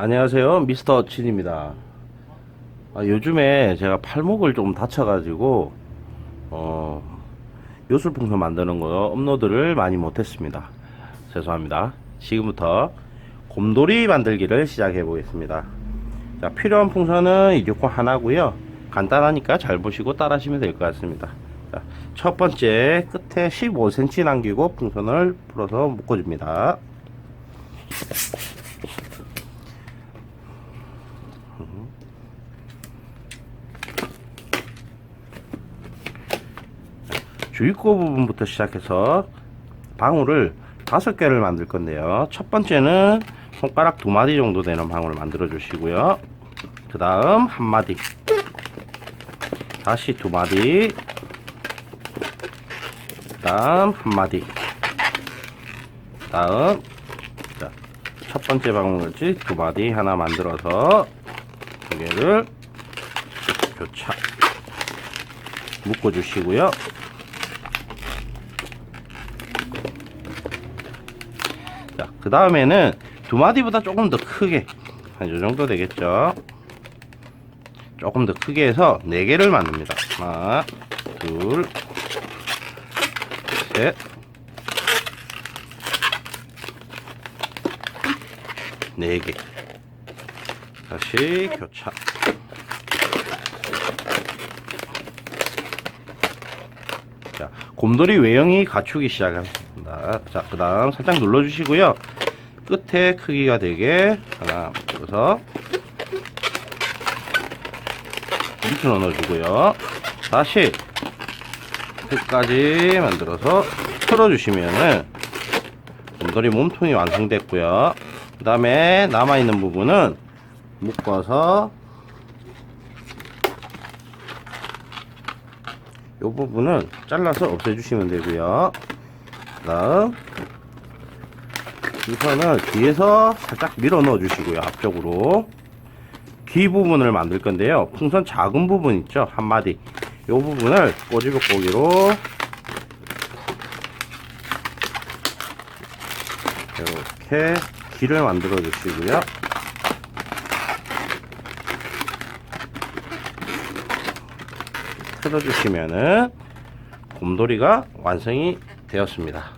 안녕하세요. 미스터 진입니다. 아, 요즘에 제가 팔목을 좀 다쳐가지고 어, 요술풍선 만드는 거 업로드를 많이 못했습니다. 죄송합니다. 지금부터 곰돌이 만들기를 시작해 보겠습니다. 자 필요한 풍선은 이렇게 하나고요. 간단하니까 잘 보시고 따라 하시면 될 것 같습니다. 자, 첫 번째 끝에 15cm 남기고 풍선을 풀어서 묶어줍니다 주입구 부분부터 시작해서 방울을 다섯 개를 만들 건데요. 첫 번째는 손가락 두 마디 정도 되는 방울을 만들어 주시고요. 그 다음 한 마디. 다시 두 마디. 그 다음 한 마디. 다음 자, 첫 번째 방울지 두 마디 하나 만들어서 두 개를 교차 묶어 주시고요. 자, 그 다음에는 두 마디보다 조금 더 크게 한 요 정도 되겠죠. 조금 더 크게 해서 네 개를 만듭니다. 하나, 둘, 셋, 네 개. 다시 교차. 자, 곰돌이 외형이 갖추기 시작합니다. 자, 그 다음 살짝 눌러주시고요. 끝에 크기가 되게 하나 만들어서 이렇게 넣어주고요. 다시 끝까지 만들어서 틀어주시면은 곰돌이 몸통이 완성됐고요. 그 다음에 남아있는 부분은 묶어서 이 부분은 잘라서 없애주시면 되고요. 그 다음 이 선을 뒤에서 살짝 밀어 넣어 주시고요. 앞쪽으로 귀 부분을 만들 건데요. 풍선 작은 부분 있죠? 한 마디. 이 부분을 꼬지볶고기로 이렇게 귀를 만들어 주시고요. 틀어주시면은 곰돌이가 완성이 되었습니다.